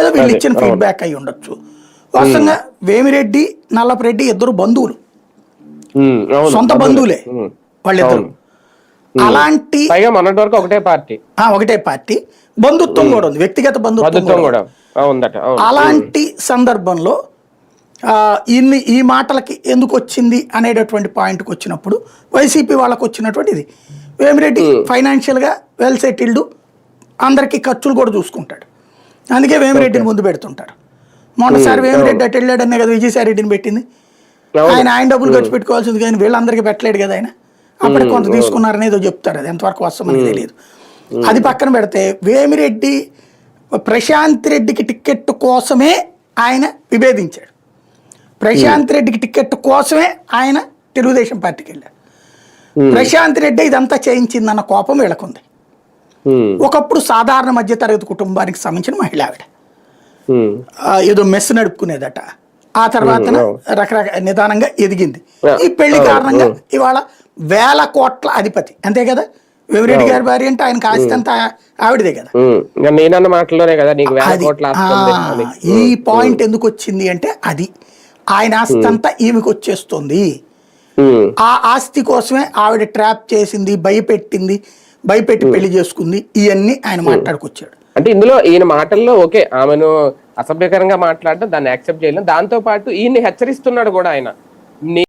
లేదా వీళ్ళు ఇచ్చిన. ఫీడ్బ్యాక్ అయి ఉండొచ్చు. వాస్తవంగా వేమిరెడ్డి నల్లపరెడ్డి ఇద్దరు బంధువులు. సొంత. బంధువులే. వాళ్ళిద్దరు. అలాంటి మొన్నటి వరకు ఒకటే పార్టీ. ఒకటే పార్టీ. బంధుత్వం కూడా ఉంది వ్యక్తిగత బంధుత్వం కూడా అలాంటి సందర్భంలో ఇన్ని ఈ మాటలకి ఎందుకు వచ్చింది అనేటటువంటి పాయింట్కి వచ్చినప్పుడు వైసీపీ వాళ్ళకి వచ్చినటువంటి ఇది. వేమిరెడ్డి ఫైనాన్షియల్గా వెల్ సెటిల్డ్ అందరికీ ఖర్చులు కూడా చూసుకుంటాడు. అందుకే వేమిరెడ్డిని ముందు పెడుతుంటారు. మొన్నసారి వేమిరెడ్డి అటు వెళ్ళాడనే కదా విజయసాయి రెడ్డిని పెట్టింది. ఆయన ఆయన డబ్బులు ఖర్చు పెట్టుకోవాల్సింది కానీ వీళ్ళందరికీ పెట్టలేడు కదా ఆయన. అప్పటికి కొంత తీసుకున్నారని ఏదో చెప్తారు అది. ఎంతవరకు వస్తాం మనకి తెలియదు అది పక్కన పెడితే వేమిరెడ్డి ప్రశాంత్ రెడ్డికి టికెట్ కోసమే ఆయన విభేదించాడు. ప్రశాంత్ రెడ్డికి టికెట్ కోసమే ఆయన తెలుగుదేశం పార్టీకి వెళ్ళాడు. ప్రశాంత్ రెడ్డి ఇదంతా చేయించిందన్న కోపం వీళ్ళకుంది. ఒకప్పుడు సాధారణ మధ్యతరగతి కుటుంబానికి సంబంధించిన మహిళ ఆవిడ. ఏదో మెస్ నడుపుకునేదట. ఆ తర్వాత రకరకాల నిదానంగా ఎదిగింది. ఈ పెళ్ళి కారణంగా. ఇవాళ వేల కోట్ల అధిపతి. అంతే కదా? వెవిరెడ్డి గారి భార్య అంటే ఆయనకి ఆస్తి అంతా ఆవిడదే కదా? నేనన్న మాటల్లోనే కదా నీకు వేల కోట్ల. ఈ పాయింట్ ఎందుకు వచ్చింది అంటే అది. ఆయన ఆస్తి అంతా ఈమెకు వచ్చేస్తుంది ఆ ఆస్తి కోసమే ఆవిడ ట్రాప్ చేసింది భయపెట్టింది. భయపెట్టి పెళ్ళి చేసుకుంది. ఇవన్నీ ఆయన మాట్లాడుకొచ్చాడు. అంటే ఇందులో ఈయన మాటల్లో ఓకే ఆమెను అసభ్యకరంగా మాట్లాడడం దాన్ని యాక్సెప్ట్ చేయలేం. దాంతో పాటు ఈయన్ని హెచ్చరిస్తున్నాడు కూడా ఆయన.